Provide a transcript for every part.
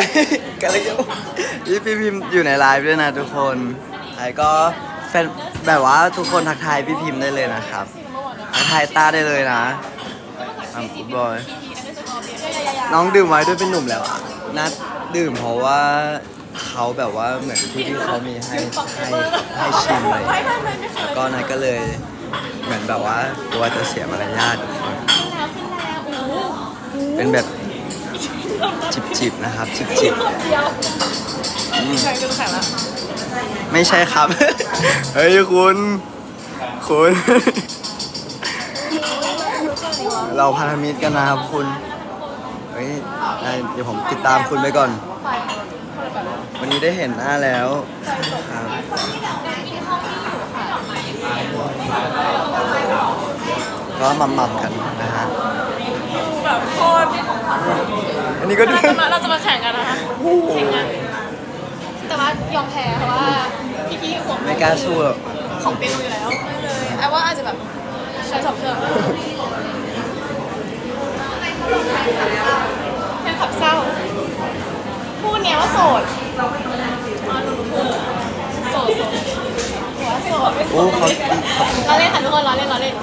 ได้กันเลยพี่พี่พิมพ์อยู่ในไลฟ์ด้วยนะทุกคนใครก็แฟนแบบว่าทุกคนทักทายพี่พิมพ์ได้เลยนะครับ ทักทายต้าได้เลยนะอะฟุตบอยน้องดื่มไว้ด้วยเป็นหนุ่มแล้วอะนัดดื่มเพราะว่าเขาแบบว่าเหมือนที่ที่เขามีให้ให้ให้ชิมเลยแล้วก็นัดก็เลยเหมือนแบบว่ากลัวจะเสียมารยาททุกคนเป็นแบบ จิบๆนะครับ จิบๆอืมแข่งจนแข่งแล้วไม่ใช่ครับ เฮ้ยคุณ คุณ เราพันธมิตรกันนะครับคุณ เฮ้ยได้เดี๋ยวผมติดตามคุณไปก่อน วันนี้ได้เห็นหน้าแล้วครับก็หม่ำๆกันนะฮะ แบบโคตร อันนี้ก็ดูเราจะมาเราจะมาแข่งกันนะคะโอ้โหแต่ว่ายอมแพ้เพราะว่าพี่กี้ห่วงไม่กล้าสู้หรอกของเปียโนอยู่แล้วเลยไอ้ว่าอาจจะแบบใช้สองเครื่องแค่ขับเศร้า พูดเนี้ยว่าโสดอ๋อหนูรู้พูดโสดโสดหัวโสดไม่โสโอ้ดเขาเขาเราเล่นค่ะทุกคนเราเล่นเราเล่น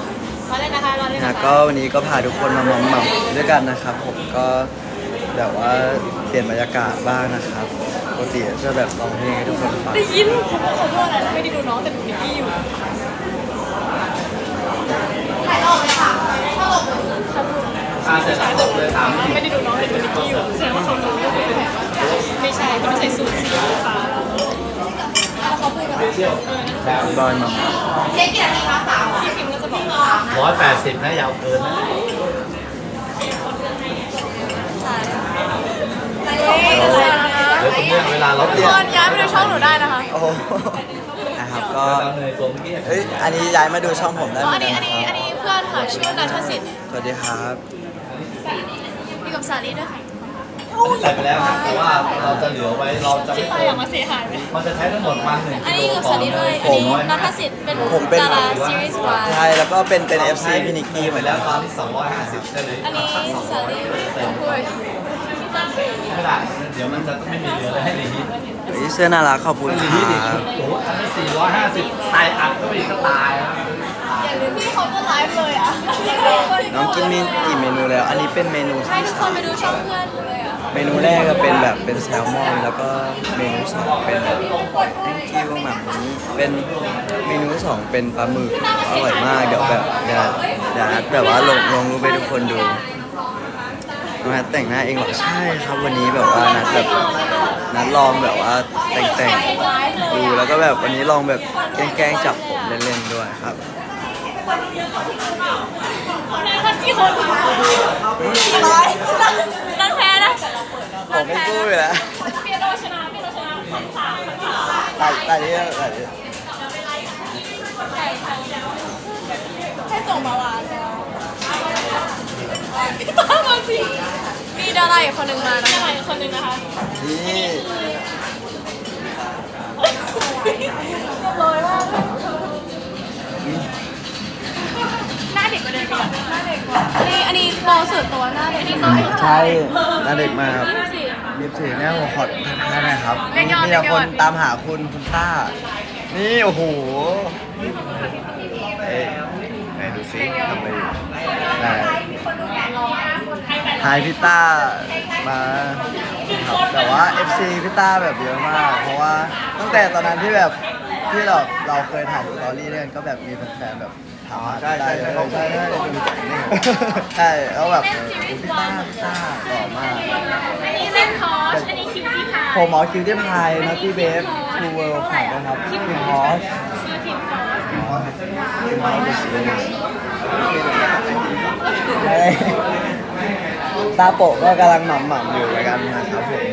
เราเล่นนะคะเราเล่นนะนะคะก็วันนี้ก็พาทุกคนมาหม่อมๆด้วยกันนะครับผมก็ แบบว่าเปลี่ยนบรรยากาศบ้างนะครับปกติจะแบบร้องเพลงให้ทุกคนฟังได้ยินผมขอโทษนะไม่ได้ดูน้องแต่ดูนิกกี้อยู่ถ่ายออกเลยค่ะถ้าออกเลยครับอ่าเสร็จแล้วจบเลยถามไม่ได้ดูน้องแต่ดูนิกกี้อยู่แสดงว่าเขารู้ว่าเป็นแบบไม่ใช่เขาไม่ใส่สูทสีฟ้าแล้วเขาพูดแบบคุณบอยมาพี่พิมก็จะบอกร้อยแปดสิบนะยาวเกินนะ ใช่ เดี๋ยวตรงเนี้ยเวลาเราทุเปลี่ยคนย้ายไปดูช่องหนูได้นะคะโอ้โหนะครับก็เลยตัวเมื่อกี้เอ้ยอันนี้ย้ายมาดูช่องผมได้อ๋เหอมือัอนนี้กัอันนนี้ครับอันนี้เพื่อนค่ะชื่อนัทสิทธิ์สวัสดีครับอยู่กับสาลีด้วยค่ะใส่ไปแล้วนะแต่ว่าเราจะเหลือไว้เราจะที่ไม่ไปเติอมอกมาเสียหายไหมมันจะใช้ทั้งหมดมันหนึ่งอันนี้อยู่กับสาลีด้วยอันนี้นัทสิทธิ์เป็นผมเป็น ดาราซีรีส์วายใช่แล้วก็เป็นเป็น FC พี่นิกกี้เหมือนแล้วตอนที่สองร้อยห้าสิบได้เลยอันนี้สาลีคุย ไม่ได้เดี๋ยวมันจะไม่มีเหลือเลยให้หลีฮิตเฮ้ยเสื้อน่ารักขอบคุณหลีคฮิตอีกรับ โอ้โหอันนี้สี่ร้อยห้าสิบใส่อัดก็อีกก็ตายแล้วอย่าลืมพี่เขาก็ไลฟ์เลยอะน้องกินมีกี่เมนูแล้ว อันนี้เป็นเมนูให้ที่ทุกคนไปดูช่องเพื่อนเลยอะ เมนูแรกก็เป็นแบบเป็นแซลมอนแล้วก็เมนูสองเป็นแบบ thank you หมักนี้เป็นเมนูที่สองเป็นปลาหมึกอร่อยมากเดี๋ยวแบบเดี๋ยวเดี๋ยวนัดแบบว่าลงลงรูปให้ทุกคนดู น้องนัดแต่งหน้าเองเหรอใช่ครับวันนี้แบบว่านัดแบบนัดลองแบบว่าแต่งแต่งๆดูแล้วก็แบบวันนี้ลองแบบแกล้งๆจับผมเล่นๆด้วยครับท่นกี่คนร้อยนั่นแพ้นะผมไม่พูดอยู่แล้วเปียโนชนะเปียโนชนะสามสาม ตัดตัดนี้ตัดนี้แค่ส่งมาวานแล้ว ป้ามาสิมีดาราอีกคนหนึ่งมานะดาราอีกคนหนึ่งนะคะนี่ลอยมากหน้าเด็กกว่าเดิมอีกอะหน้าเด็กกว่าอันนี้อันนี้โตสุดตัวหน้าเด็กนี่โตใช่หน่าเด็กมากครับยี่สิบสี่รีบถือเนี่ยหัวขอดทักทายหนะครับยกยอดมีแต่เรียกคนตามหาคุณคุณต้า นี่โอ้โหเอ้ยไหนดูสิทำอะไรอยู่ไหน ทายพี่ต้ามาครับแต่ว่า FC พี่ต้าแบบเยอะมาก เพราะว่าตั้งแต่ตอนนั้นที่แบบที่เราเราเคยถ่ายสตอรี่ด้วยกันก็แบบมีแฟนๆแบบถามหาพี่ต้าเยอะใช่ใช่ใช่แล้วแบบเออพี่ต้าพี่ต้าหล่อมากอันนี้เล่นทอสอันนี้คิวที่พายผมหมอคิวที่พายนัตตี้เบฟทูเวิลด์ขายนะครับคิมฮอสคือทีมทอส ตาโปะก็กำลังหม่ำหม่ำอยู่แล้วกันนะครับผม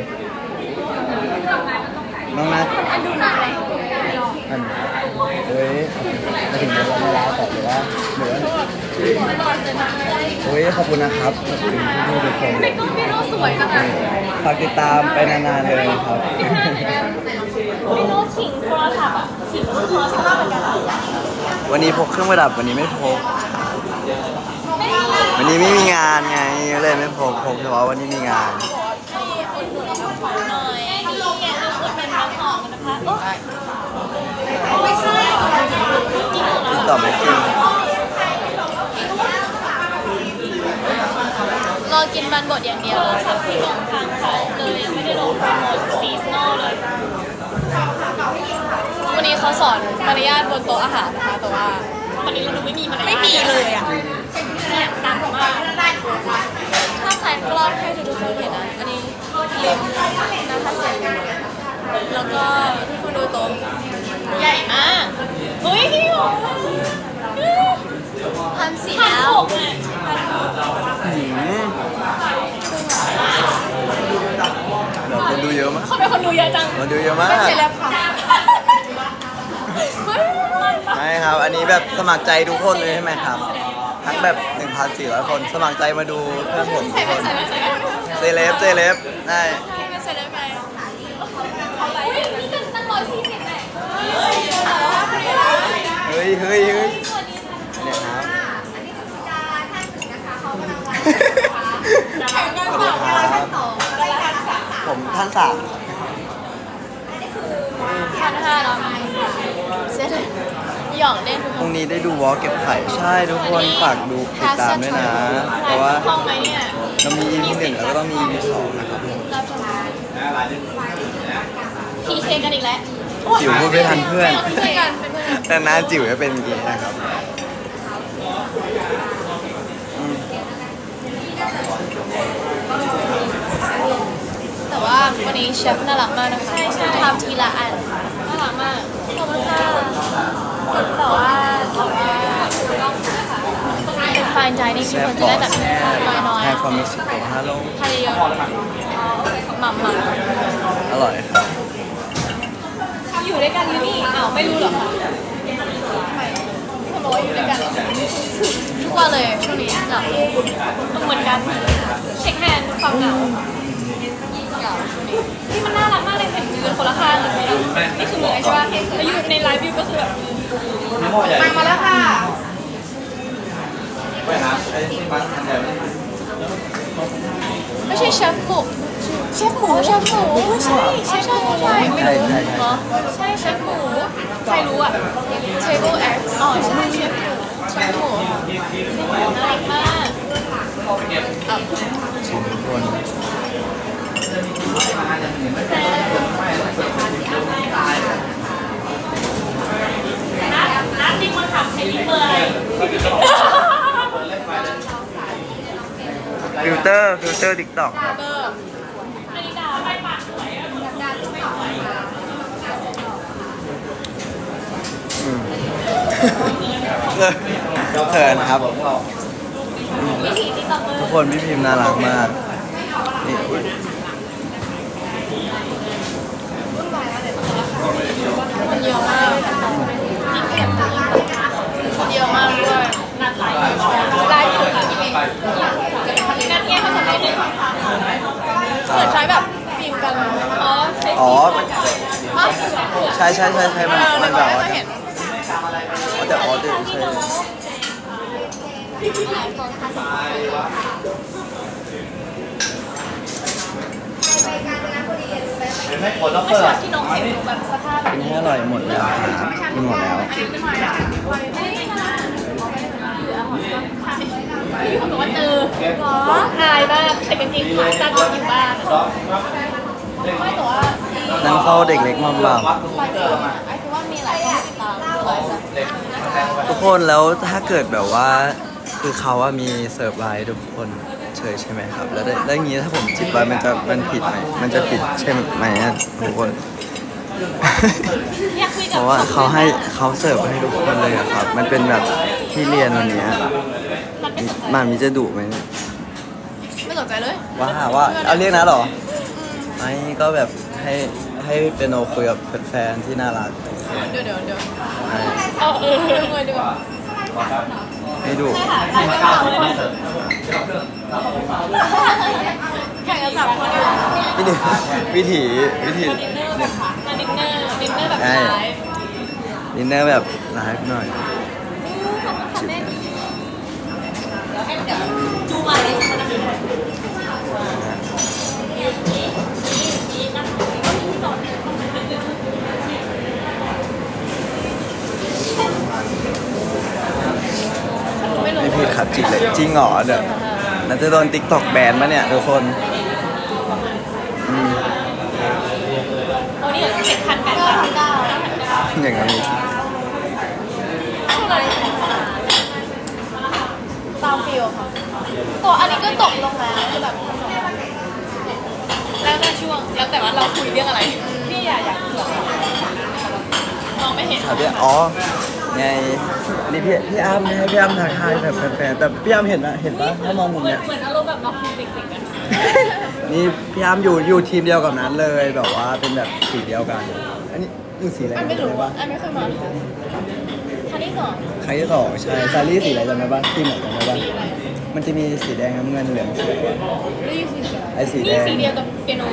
น้องนัทอันนังเฮ้ยมาถึงเวลาเวลาต่อหรือว่าหรือว่าเฮ้ยขอบคุณนะครับขอบคุณพี่ทุกคนเป็นก็พี่โนสวยนะคะฝากติดตามไปนานๆเลยนะครับพี่โนขิงโทรศัพท์อะขิงโทรศัพท์เหมือนกันวันนี้พกเครื่องประดับวันนี้ไม่พก วันนี้ไม่มีงานไงเลยไม่ผมผมจะบอกว่าวันนี้มีงานติดต่อไม่กินรอกินบันบดอย่างเดียวเลยที่ลงทางเขาเลยยังไม่ได้ลงทางบดซีสโนเลย วันนี้เขาสอนมารยาทบนโต๊ะอาหารนะคะแต่ว่าวันนี้เราดูไม่มีมารยาทไม่มีเลยอะ เนี่ยตามผมมาถ้าแพนกล้องให้ทุกคนเห็นนะ อันนี้ลิมนะคะเสียงแล้วก็ทุกคนดูโต๊ะใหญ่มากเฮ้ยที่หกพันสี่แล้วหืมเดี๋ยวคนดูเยอะมากเขาเป็นคนดูเยอะจังคนดูเยอะมากเสร็จแล้วค่ะเฮ้ยไม่ครับ อันนี้แบบสมัครใจทุกคนเลยใช่ไหมครับ ทั้งแบบ 1,400 คนสมัครใจมาดูเพื่อนผมทุใส่กไปคนใส่ไปใส่ไปเซเลบเซเลบได้ใส่ไปไปเฮ้ยนี่เป็นตั้งร้อยสี่สิบแหละเฮ้ยเฮ้ยเฮ้ยเนี่ยครับสวัสดีครับผมท่านสามครับพันห้าแล้วเสร็จ หยอกเล่นทุกพครุ่งนนี้ได้ดูวอลเก็บไข่ใช่ทุกคนฝากดูติดตามด้วยนะ เพราะว่าห้องไหมเนี่ยเรามี EP หนึ่งแล้วก็ต้องมี EP สองนะครับผมรับชมพีเคกันอีกแล้วจิ๋วพูดไม่ทันเพื่อนพีเคกันเป็นเพื่อนแต่หน้าจิ๋วจะเป็นอย่างนี้นะครับอืมแต่ว่าวันนี้เชฟน่ารักมากนะคะใช่ใช่ทำทีละอัน น่ารักมาก ขอบคุณค่ะ แต่ว่าแต่ว่าเป็นไฟน์ใจนี่ทุกแซ่คนจะได้แบบน้อยไฮฟอร์มิสิโกฮัลโหลๆไทยเยอะหม่ำหม่อร่อยครับำอยู่ด้วยกันหรือนี่อ้าวไม่รู้เหรอคะทำไมคนบอกว่าอยู่ด้วยกันทุกวันเลยช่วงนี้เหงาเหมือนกันเช็คแฮนด์ความเหงาเหงาช่วงนี้ที่มันน่ารักมากเลยเห็นยืนคนละข้างเลยนี่คือมือไอ้ใช่ปะแล้วอยู่ในไลฟ์วิวก็คือแบบม้อ ใหญ่มามาแล้วค่ะไปหาไอ้ที่มันอันใหญ่ไม่ได้ไม่ใช่เชฟหมูเชฟหมูเชฟหมูไม่ใช่เชฟหมูใช่ไม่รู้เหรอใช่เชฟหมูใครรู้อะ table x อ๋อใช่เชฟหมูเชฟหมูน่ารักมากอะชิมทุกคน นัดนี่มันทำใช้ยิ้มเลยฟิลเตอร์ฟิลเตอร์ทิกตอกครับเบอร์นาฬิกาไปปากสวยอะอืมเขินครับ วิธีที่ต้องเบอทุกร์คนพี่พิมพ์น่ารักมาก แบบฟิล์มกันอ๋อใช้อ๋อฟิล์มมันกันอ๋อใช่ใช่ใช่ใช่มันมันแบบว่าเห็นอ๋อแต่อ๋อแต่ใช่เห็นไหมขวดด็อกเตไม่อร์ชอบที่น้องเห็นแบบสภาพแบบกินให้อร่อยหมดแล้วครับกินหมดแล้วพี่เขาบอกว่าเจอหรออายมาก ใส่กางเกงขาสั้นอยู่บ้านไม่แต่ว่านั่งเฝ้าเด็กเล็กมาบ่าวัดด็อกเตอร์มาไอ้คือว่ามีหลายคนติดตามด้วยเด็กมาแทงไว้ทุกคนแล้วถ้าเกิดแบบว่าคือเขาว่ามีเสิร์ฟไลน์ทุกคนเฉยใช่ไหมครับ แล้วได้แล้วงี้ถ้าผมจิบไว้มันจะมันผิดไหมมันจะผิดใช่ไหมอะทุกคนเพราะว่าเขาให้เขาเสิร์ฟให้ทุกคนเลยอะครับ มันเป็นแบบที่เรียนวันนี้ยมันไม่สนใจมามีจะดุไหมเนี่ย ไม่สนใจเลยว่าว่าเอาเรียกนะเหรอไม่ก็แบบให้ให้เป็นโนคุยกับแฟนๆที่น่ารักทุกคนเดี๋ยวเดี๋ยวเดี๋ยวใช่เออเออเงยดีกว่าไม่ดุใช่ค่ะไลฟ์ไม่เอาเลยแข่งกันสามคนดีกว่าวิถีวิถีวิถีดินเนอร์แบบมาดินเนอร์ดินเนอร์แบบไลฟ์ดินเนอร์แบบไลฟ์หน่อย ขอบคุณค่ะแม่เดี๋ยวให้เดี๋ยวจูมาเลยนะคะ เหรอเดี๋ยวน่าจะโดนติ๊กตอกแบนมาเนี่ยทุกคนอืมโอ้นี่เจ็ดพันแปดพันเก้าอย่างนี้เท่าไหร่ตามฟิลค่ะตัวอันนี้ก็ตกลงแล้วคือแบบแล้วแต่ช่วง แล้วแต่ว่าเราคุยเรื่องอะไร พี่อยากอยากเผื่อมองไม่เห็นครับพี่อ๋อ ไงนี่พี่พี่อ้ำให้พี่อ้ำทักทายแบบแฟนๆแต่พี่อ้ำเห็นปะเห็นปะถ้ามองมุมเหมือเนี้นยเหมือนอารมณ์แบบเราคุยเด็กๆกันนี่พี่อ้ำอยู่อยู่ทีมเดียวกับนั้นเลยแบบว่าเป็นแบบสีเดียวกัน อันนี้อยู่สีอะไรอันไม่รู้จำด้อะปะอันไม่เคยมาครั้งที่สองครั้งที่สองใช่ซารี่สีอะไรจำได้ปะทีมไหนจำได้ปะมันจะมีสีแดงน้ำเงินเหลืองเขียวอะนี่สีไอ้สีแดนี่งสีเดียวกับเปียโน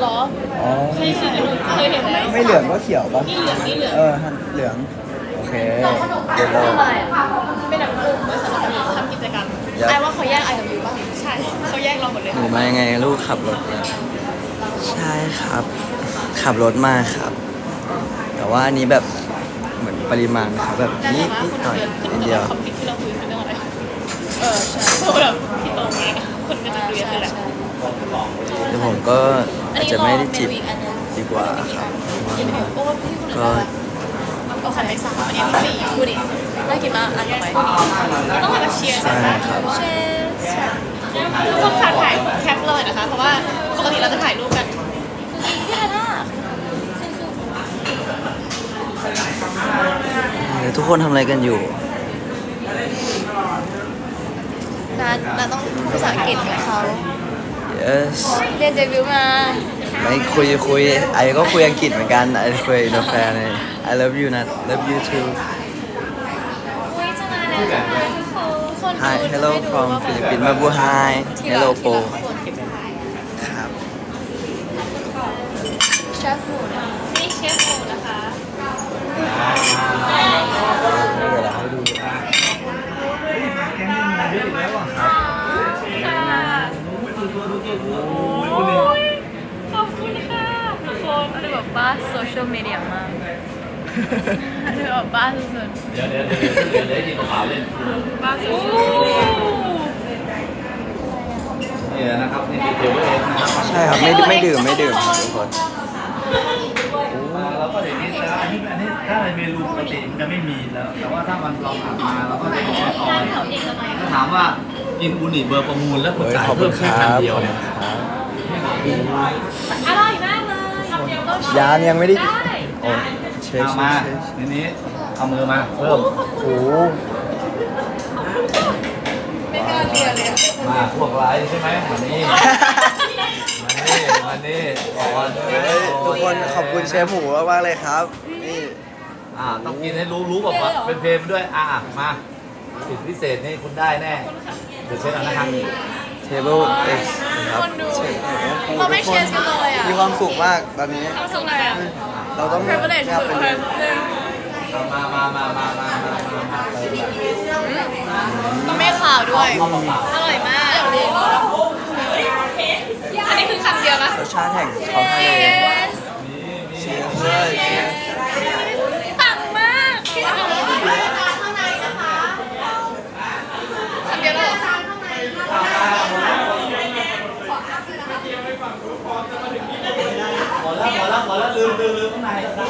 เหรออ๋อใช่ค่ะเคยเห็นไหมไม่เหลืองก็เขียวปะนี่เหลืองนี่เหลืองเออเหลืองโอ เคเดี๋ยวทำเราอะไรอะเป็นแบบกลุ่มบริษัทเราทำกิจกรรมยับไอ้ว่าเขาแยกไอกับยูป่ะใช่เขาแยกเราหมดเลยหนูมายังไงลูกขับรถเนี่ยใช่ครับ ขับรถมาครับ แต่ว่าอันนี้แบบเหมือนปริมาณนะครับแบบแล้วนิแต่ดว่านิดคนหน่อยเดินขึ้นนิดเดีเดียยววคอมพิวที่เราคุยกันเรื่องอะไรเออใช่เพราะแบบพี่โตมาคนก็จะคุยกันแหละเดี๋ยวผมก็อันอาจนี้จะรอไม่เมได้จิบนูอีกอันนึงดีกว่าครับกินไป โอ้พี่คนก็โอ้ขันไปสามอันนี้ที่สี่พูดดิน่ากินมากอันต่อไปต้องแบบเชียร์ใช่ครับเชียร์ทุกคนฝากถ่ายแคปเลยนะคะ เพราะว่าปกติเราจะถ่ายรูปกันพี่ฮาน่าเดี๋ยวทุกคนทำอะไรกันอยู่นานาต้องพูดภาษาอังกฤษกับเขา yes เรียนเดบิวต์มา ไม่คุยคุยไอ้ก็คุยอังกฤษเหมือนกันไอ้คุยอินโดแฟนเลย I love you นะ love you too อุ้ยจะมาแล้วจะมาทุกคนทุกคน Hi ดู hello ให้ดู from ว่าแบบ Philippines มาบู Hi ที่ hello เรา po ที่เราควรเก็บไว้ครับเชฟฟูนะนี่เชฟฟูนะคะให้เวลาให้ดูโอ้ยขอบคุณค่ะทุกคนดู แบบบ้าโซเชียลมีเดียมากดูแบบบ้าสุดเดี๋ยวเดี๋ยวเดี๋ยวเดี๋ยวเดี๋ยวกินกระเป๋าเล่นๆบ้าสุดนี่นะครับนี่คือเทเบิลเอสนะครับใช่ครับไม่ไม่ดื่มไม่ดื่มทุกคนมาแล้วก็เดี๋ยวนี้นะอันนี้อันนี้ถ้าในเมนูปกติมันจะไม่มีแล้ว แต่ว่าถ้ามันลองถัดมาเราก็จะมีแอดออนๆเขาเองทำไมถ้าถามว่ากินอูนิเบอร์ประมูลแล้วกดเฮ้ยจ่ายขอบคุเพิ่ณมคแค่รัพันบเดียวขอบเนี่ยคุณครับอร่อยมากเลยทำเดี ยวก็ยานยังไม่ได้ได้โอ้เช็คเอาเช็มาคเช็คทีนี้เอามือมาเพิ่มโอ้โหไม่กล้าเรียนเลยมาพวกไลฟ์ใช่ไหมมานี่มานี่มานี่ก่อนเฮ้ยทุกคนขอบคุณเชฟหมูมากๆเลยครับ นี่ อ่าต้องกินให้รู้รู้บอกว่าเป็นเพลงด้วยอ่ามาสิทธิพิเศษนี่คุณได้แน่เดี๋ยวเช็คเอานะครับ Table X นะครับเราไม่เชียร์กันเลยอะมีความสุขมากตอนนี้ความสุขอะไรอะเราต้องเป็นหนึ่งมามามามามามามาต้องไม่ข่าวด้วย อร่อยมากอันนี้คือคำเดียวนะรสชาติแห่งของทะเลเชียร์เลย อแล้วลืมลืมลืมข้างในไม่ต้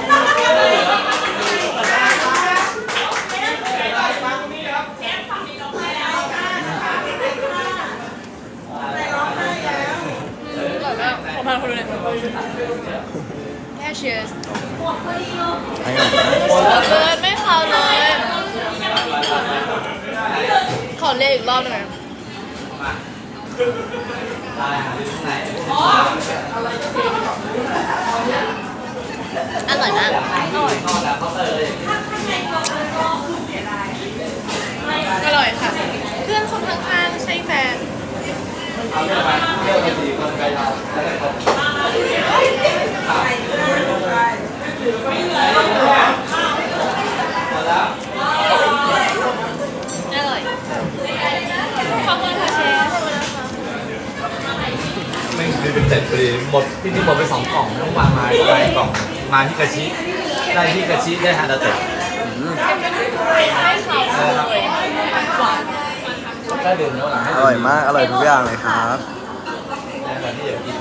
ประมาณคนเดียวแค่เชียร์เกินไม่เขาเลย ขอเรียกอีกรอบหนึ่งได้หาดูข้างใน อร่อยมากอร่อยอร่อยค่ะ เพื่อนคนข้างๆใช่แฟนเอาเรื่องไปเที่ยวกันสี่คนไปเราจะได้ครบ อร่อย ขอบคุณค่ะเชฟ ม่คือเป็นเสร็จพอดีหมดที่นี่หมดไปสองกล่องต้องวางมาไปกล่องมาที่กระชิได้ที่กระชิได้ฮานาเตะไม่ขาวเลยหวานได้ดื่มแล้วหลังให้อร่อยมากอร่อยทุกอย่างเลยครับแบบที่อยากกิน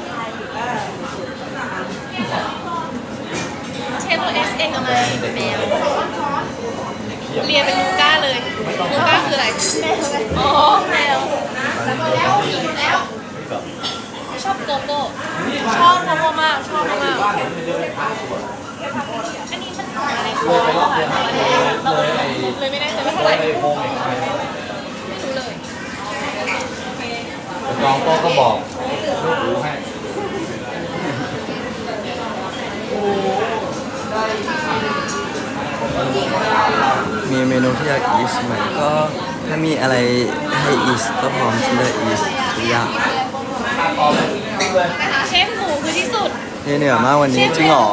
เชฟตัวเอสเองเอามาแมวเรียนเป็นลูก้าเลยลูก้าคืออะไรแมวอ๋อแมว ชอบโกโก้ชอบโกโก้มากชอบมากอันนี้มันของอะไรคอร์สอะค่ะเราเลยไม่แน่ใจว่เท่าไหร่ไม่รู้เลยจองโต๊ะก็บอกลูกหูให้มีเมนูที่อยากอีสไหมก็ถ้ามีอะไรให้อีสก็พร้อมที่จะอีสทุกอย่าง เชฟหมูคือที่สุด นี่เหนื่อยมากวันนี้จริงเหรอ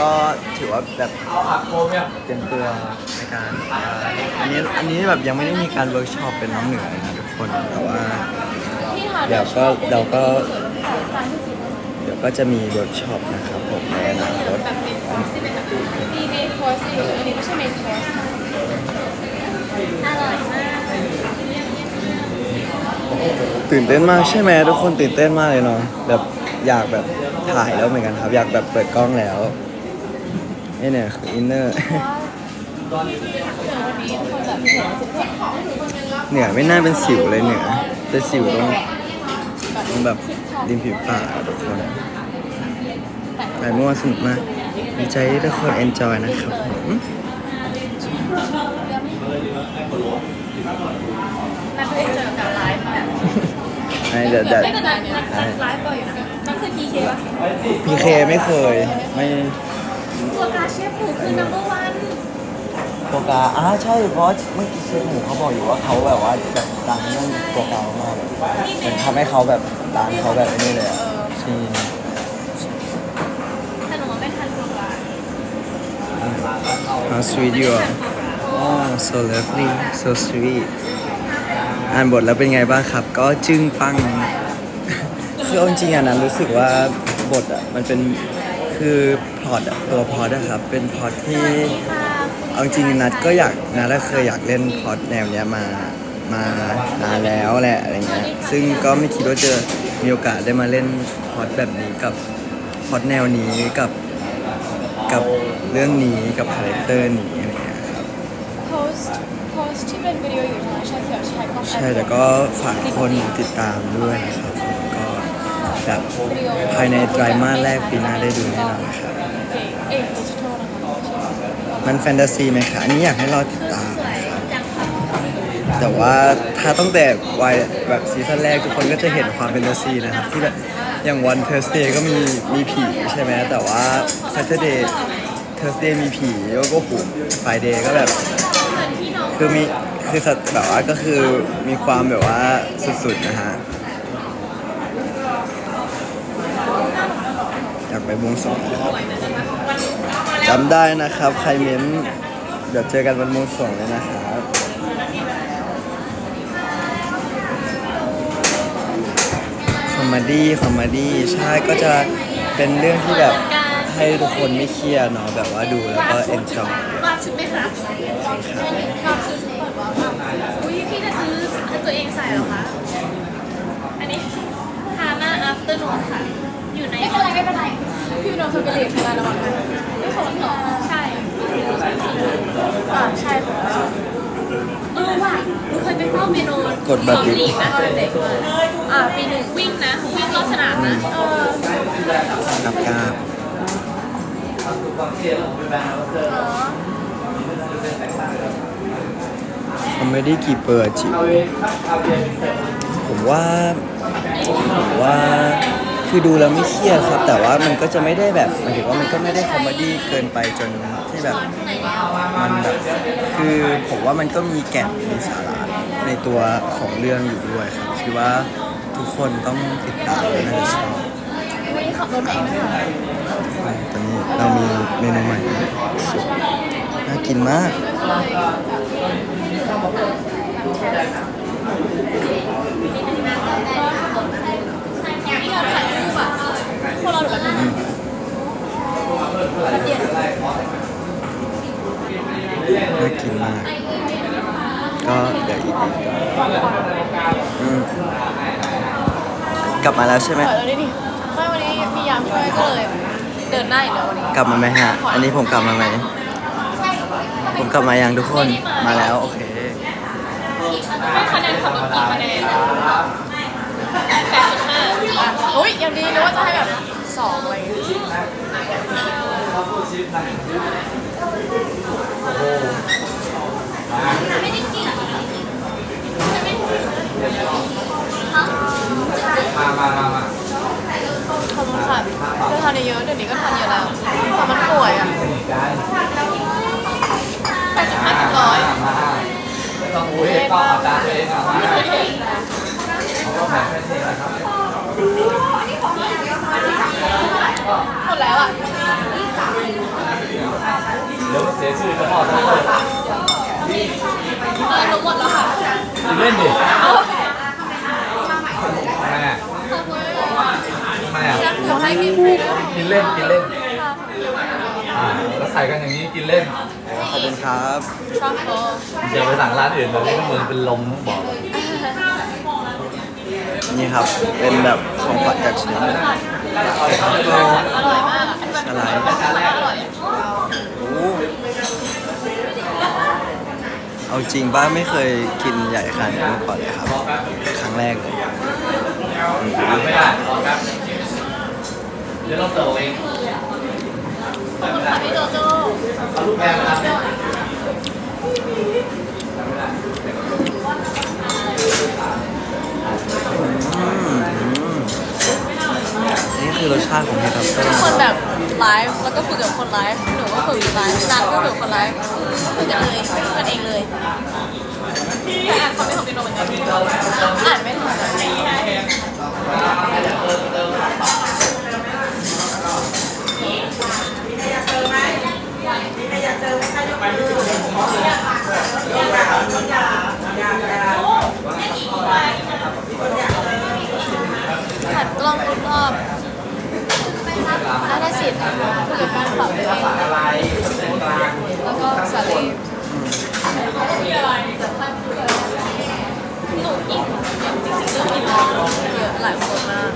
ก็ถือว่าแบบเอาผักโคมเนี่ยเตรียมตัวในการอ่าอันนี้อันนี้แบบยังไม่ได้มีการเวิร์กช็อปเป็นน้องเหนือเลยนะทุกคนแต่ว่า ที่ทาเดี๋ยวก็เดี๋ยวก็ เดี๋ยวก็จะมีเวิร์กช็อปนะครับผมในอนาคต แบบเป็นคอร์สที่เป็นแบบมีเมนคอร์สอยู่อันนี้ไม่ใช่เมนคอร์สอร่อยมาก ตื่นเต้นมากใช่ไหมทุกคนตื่นเต้นมากเลยเนาะแบบอยากแบบถ่ายแล้วเหมือนกันครับ อยากแบบเปิดกล้องแล้วนี่เนี่ยคืออินเนอร์เหนือไม่น่าเป็นสิวเลยเหนือเป็นสิวตรงตรงแบบริมฝีปากทุกคนแต่เมื่อวานสนุกมากดีใจที่ทุกคนเอนจอยนะครับนักเรียนเจอกับ ไลฟ์แบบไอ้เดี๋ยวเดี๋ยว ไม่แต่นักไลฟ์บ่อยอยู่นะนั่นคือ PK ป่ะ พีเคไม่เคย ไม่ตัวกาเชฟหมูคือ number one โฟกาอ่าใช่เพราะเมื่อกี้เชฟหมูเขาบอกอยู่ว่าเขาแบบว่าแบบดังเรื่องโฟกามากเลยเหมือนทำให้เขาแบบร้านเขาแบบไอ้นี่เลยอะที่แต่หนูไม่ทันตัวกา How sweet you are oh so lovely so sweet อ่านบทแล้วเป็นไงบ้างครับ ก็จึ้งปังคือเอาจริงๆอะนั้นรู้สึกว่าบทอะมันเป็นคือพล็อตอะตัวพล็อตอะครับเป็นพล็อตที่เอาจริงนัดก็อยากนัดก็เคยอยากเล่นพล็อตแนวเนี้ยมามานานแล้วแหละอะไรเงี้ยซึ่งก็ไม่คิดว่าจะมีโอกาสได้มาเล่นพล็อตแบบนี้กับพล็อตแนวนี้กับกับเรื่องนี้กับคาแรคเตอร์นี้อะไรเงี้ยครับ เป็นวิดีโออยู่ทางช่องเขียวแชร์ก็ใช่แต่ก็ฝากคนติดตามด้วยนะครับก็แบบภายในไตรมาสแรกปีหน้าได้ดูแน่นอนครับเอกดิจิทัลนะคะมันแฟนตาซีไหมคะอันนี้อยากให้รอติดตามครับแต่ว่าถ้าตั้งแต่วัยแบบซีซั่นแรกทุกคนก็จะเห็นความแฟนตาซีนะครับ ที่แบบอย่างวันเทอร์สเดย์ก็มีมีผีใช่ไหมแต่ว่า Saturday Thursday มีผีแล้วก็หูไฟเดย์ก็แบบ คือมีคือสัตว์แบบว่าก็คือมีความแบบว่าสุดๆนะฮะอยากไปวงสรวงนะครับจำได้นะครับ ใครเม้นเดี๋ยวเจอกันวันวงสรวงเลยนะครับคอมเมดี้คอมเมดี้ใช่ก็จะเป็นเรื่องที่แบบให้ทุกคนไม่เครียดเนาะแบบว่าดูแล้วก็เอนจอย ชุดไหมคะว่าชุดแบบว่าอุ้ยพี่จะซื้อให้ตัวเองใส่เหรอคะ อันนี้ฮาน่าอัฟเตอร์นูนค่ะ อยู่ในไม่เป็นไรไม่เป็นไรพี่น้องเคยไปเรียนที่ร้านระหว่างกันไม่ของเหรอใช่อ่าใช่ของเออว่ะหนูเคยไปเฝ้าเมนูกดบัตร ของลีกนะตอนเด็กอ่าปีหนึ่งวิ่งนะวิ่งรอบสนามนะเออ กับกาบควา มเครียดเราเป็นแบรนด์เราเจออ๋อคอมเมดี้กี่เปอร์จิ๋วเอาเองเอาเองเสร็จผมว่าผมว่าคือดูแล้วไม่เครียดครับ แต่ว่ามันก็จะไม่ได้แบบหมายถึงว่ามันก็ไม่ได้คอมเมดี้เกินไปจนที่แบบไหนแล้วมันแบบคือผมว่ามันก็มีแก่นมีสาระในตัวของเรื่องอยู่ด้วยครับคิดว่าทุกคนต้องติดตามและน่าจะชอบวันนี้ขับรถเองนะคะตอนนี้เรามีเมนูใหม่สุด น่ากินมากที่เราถ่ายรูปอะคนเราแบบนั้นอืมเปลี่ยนน่ากินมาก ก็เดี๋ยวอีกอืมกลับมาแล้วใช่ไหมถอยแล้วดิดิไม่วันนี้มียามช่วยก็เลย เดินหน้าอีกแล้ววันนี้ กลับมาไหมฮะ อันนี้ผมกลับมาไหม ผมกลับมายังทุกคนมาแล้ว โอเคให้คะแนนขับรถกี่คะแนนแปดจุดห้าโอ้ยยังดีนึกว่าจะให้แบบสองอะไรอย่างเงี้ยมามามามาขอบคุณค่ะคือทานเยอะเดี๋ยวนี้ก็ทานเยอะแล้วพอมันป่วยอะ ดจุดห้าถึงร้อยมาไม่ต้องอุ้ยก็เอาจานตัวเองเอามาเขาก็แบบแค่นี้นะครับหมดแล้วอะเดี๋ยวมันเสียชื่อจะพ่อจะพ่อเออหนูหมดแล้วค่ะเล่นดิเอาทำไมอะทำไมอะเดี๋ยวให้กินฟรีด้วยกินเล่นกินเล่นอ่าแล้วใส่กันอย่างนี้กินเล่นข อบคุณครับ ชอบโบอย่าไปสั่งร้านอื่นเลยนี่ก็เหมือนเป็นลมบอกนี่ครับ เป็นแบบของขวัญจากฉันอร่อยมากอะอะไรอร่อยโอ้เอาจริงป้าไม่เคยกินใหญ่ขนาดนี้มาก่อนเลยครับ ครั้งแรกเลยหรือไม่ได้รอแป๊บเดี๋ยวเราเติมเอง ขอบคุณค่ะพี่โจโจ้นี่คือรสชาติของเฮทับเตอทุกคนแบบไลฟ์แล้วก็ฝึกกับคนไลฟ์หนูก็ฝึกไลฟ์นัดก็ฝึกคนไลฟ์ฝึกกันเลยฝึกกันเองเลยแต่อ่านคอมเมนต์ของพี่โนเหมือนกันอ่านไม่ทัน หันกล้องทุกรอบน่าได้สิทธิ์คุยกับแฟนคลับเลยแล้วก็สาลีหนูอินจริงๆหนูอินเยอะหลายคนมาก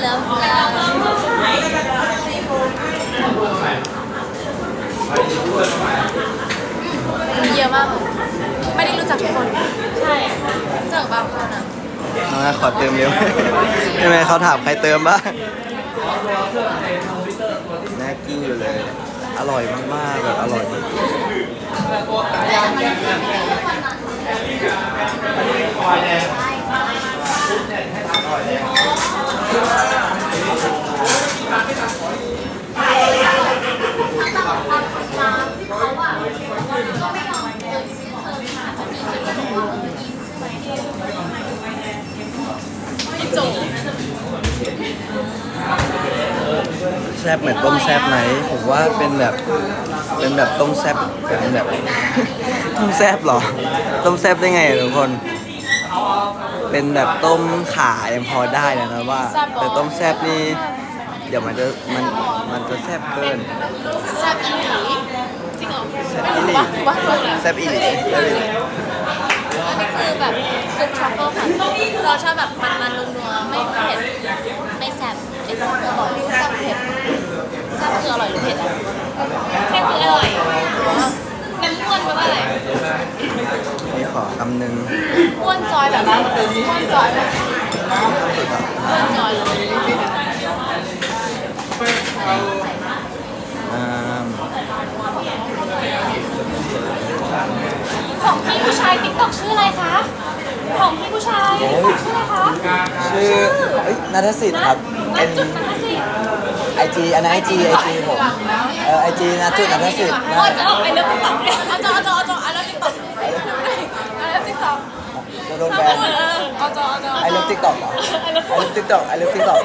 เลิฟแล้ว เยอะมากเลยไม่ได้รู้จักทุกคน ใช่รู้จักบางคนอะน้องอาขอเติมเร็ว ใช่ไหมเขาถามใครเติมบ้างน่ากินอยู่เลย อร่อยมากๆแบบอร่อยมาก ซ่บเหมือนต้มแซ่บไหมผมว่าเป็นแบบเป็นแบบต้มแซ่บเป็นแบบ ต้มแซ่บเหรอ ต้มแซ่บได้ไงอะทุกคน เป็นแบบต้มขายังพอได้นะครับว่า แต่ต้มแซ่บนี่เดี๋ยวมันจะมันมันจะแซ่บเกินแซ่บอีหลีจริงเหรอแซ่บอีหลีว่าถูกแล้วแซ่บอีหลีแซ่บอีหลีอันนี้คือแบบซุปทรัฟเฟิลค่ะเราชอบแบบมันๆนัวๆไม่เผ็ดไม่แซ่บ ไอ้แซ่บคืออร่อแซ่บเผ็ดแซ่บคืออร่อยหรือเผ็ดอะแซ่บคืออร่อยน้ำอ้วนแปลว่าอะไรนี่ขอคำหนึ่งอ้วนจอยแบบอ้วนจอยแบบอ้วนจอยเลยอ่าของพี่ผู้ชายติ๊กต็อกชื่ออะไรคะ ของพี่ผู้ชายติ๊กต็อกชื่ออะไรคะ ชื่อเอ้ยนัทสิทธิ์ครับ น เป็ดนจุดนัดสิไอจีอันนั้นไอจีไอจีผมเออไอจีนัทจุดนัทสิทธิ์อ๋อจะเอาไปเรื่องติ๊กต็อกเอาจอเอาจอเอาจอเอาเรื่องติ๊กต็อกเอาเรื่องติ๊กต็อกจะโดนแบนเอาจอเอาจอไอเลิฟติ๊กต็อกเหรอไอเลิฟติ๊กต็อกไอเลิฟติ๊กต็อก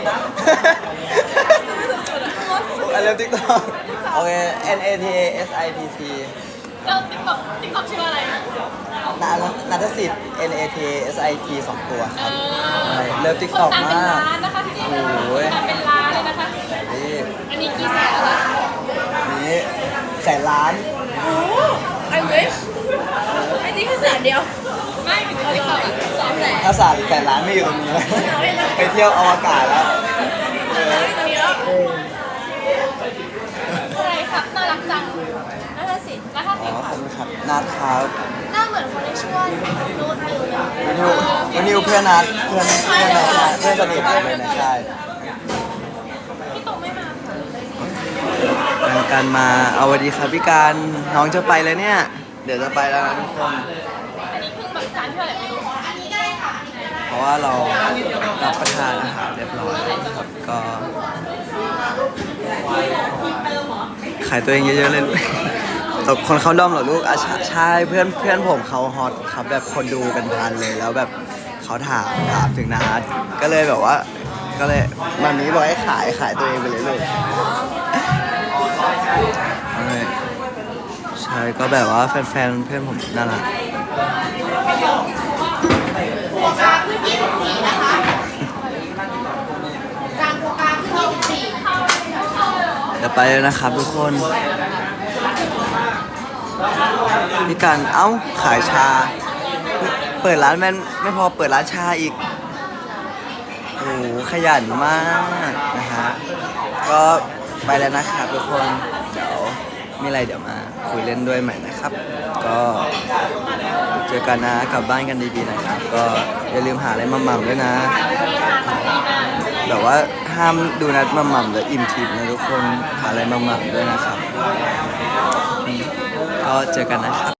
ไอเลิฟติ๊กต็อกโอเค N A T A S I T T แล้วติ๊กต็อกติ๊กต็อกชื่ออะไรนัทนัทสิทธิ์ N A T A S I T สองตัวครับอใช่เลิฟติ๊กคนต็อกตามเป็นมาก ล้านนะคะที่นี่โอ้ยตามเป็นล้านเลยนะคะ นี่อันนี้กี่แสนแล้วคะนี่แสนล้านแโอ้ I wish ไอ้จริงแค่แสนเดียวไม่ถึงเราจะสองแสนถ้าสามแสนล้านไม่อยู่ตรงนี้แล้วไปเที่ยวอวกาศแล้วเออตรงนี้แล้วอะไรครับน่ารักจังน่ารักสิน่ารัก อ๋ สิ อข ค่ะ อบคุณครับ นัดครับหน้าเหมือนคนที่ชื่อว่านูดนิวเลยวันนิววันนิวเพื่อนนัดเพื่อนเพื่อนในค่ายเพื่อนสนิทเลยในค่ายพี่ตรงไม่มากันกันมาเอาสวัสดีครับพี่การน้องจะไปแล้วเนี่ย เดี๋ยวจะไปแล้วนะทุกคน อันนี้เพิ่งแบบการเที่ยวแหละไม่รู้อันนี้ได้ค่ะเพราะว่าเรารับประทานอาหารเรียบร้อยแล้วครับก็ขายตัวเองเยอะๆเลย ตกคนเขาด้อมเหรอลูกอะใช่ใช่เพื่อนเพื่อนผมเขาฮอตครับแบบคนดูเป็นพันเลยแล้วแบบเขาถามถามถึงนะฮะก็เลยแบบว่า ก็เลยมันนี้บอกให้ขายขายตัวเองไปเลยลูกใช่ใช่ก็แบบว่าแฟนๆเพื่อนผมน่ารักเดี๋ยวไปเลยนะครับทุกคน พี่กันเอ้าขายชา เปิดร้านแม่นไม่พอเปิดร้านชาอีกโอ้โหขยันมากนะฮะก็ไปแล้วนะครับทุกคนเดี๋ยวมีอะไรเดี๋ยวมาคุยเล่นด้วยใหม่นะครับ ก็เจอกันนะกลับบ้านกันดีๆนะครับ ก็อย่าลืมหาอะไรมาหม่ำด้วยนะแบบว่าห้ามดูนัดมาหม่ำหรืออิ่มทิพย์นะทุกคนหาอะไรมาหม่ำด้วยนะครับก็ เจอกันนะครับ